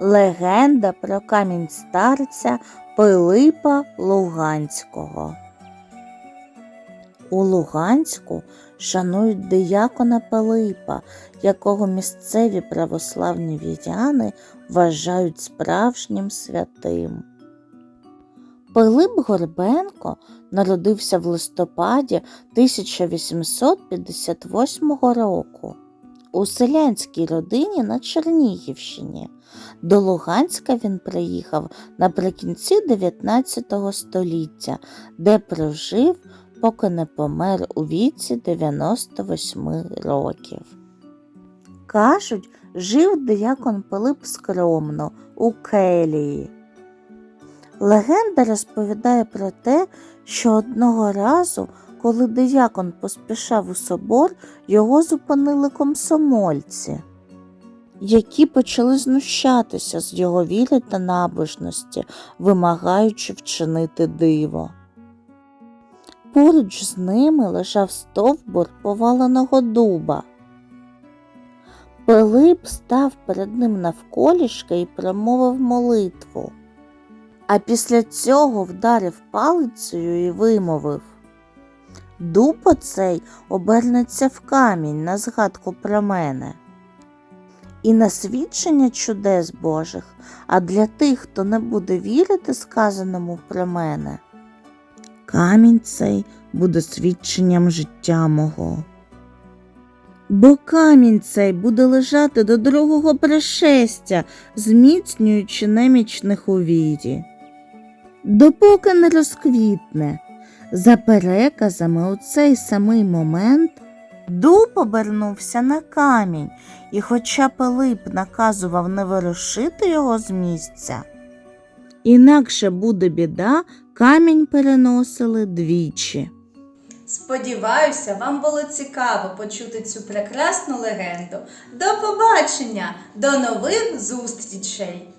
Легенда про камінь старця Пилипа Луганського. У Луганську шанують диякона Пилипа, якого місцеві православні віряни вважають справжнім святим. Пилип Горбенко народився в листопаді 1858 року у селянській родині на Чернігівщині. До Луганська він приїхав наприкінці 19 століття, де прожив, поки не помер у віці 98 років. Кажуть, жив диякон Пилип скромно у келії. Легенда розповідає про те, що одного разу, коли диякон поспішав у собор, його зупинили комсомольці, які почали знущатися з його віри та набожності, вимагаючи вчинити диво. Поруч з ними лежав стовбур поваленого дуба. Пилип став перед ним навколішки і промовив молитву. А після цього вдарив палицею і вимовив Дуб оцей обернеться в камінь на згадку про мене. І на свідчення чудес Божих, а для тих, хто не буде вірити сказаному про мене, камінь цей буде свідченням життя мого. Бо камінь цей буде лежати до другого пришестя, зміцнюючи немічних у вірі. Допоки не розквітне, за переказами у цей самий момент дуб обернувся на камінь, і хоча Пилип наказував не ворушити його з місця, інакше буде біда, камінь переносили двічі. Сподіваюся, вам було цікаво почути цю прекрасну легенду. До побачення, до нових зустрічей!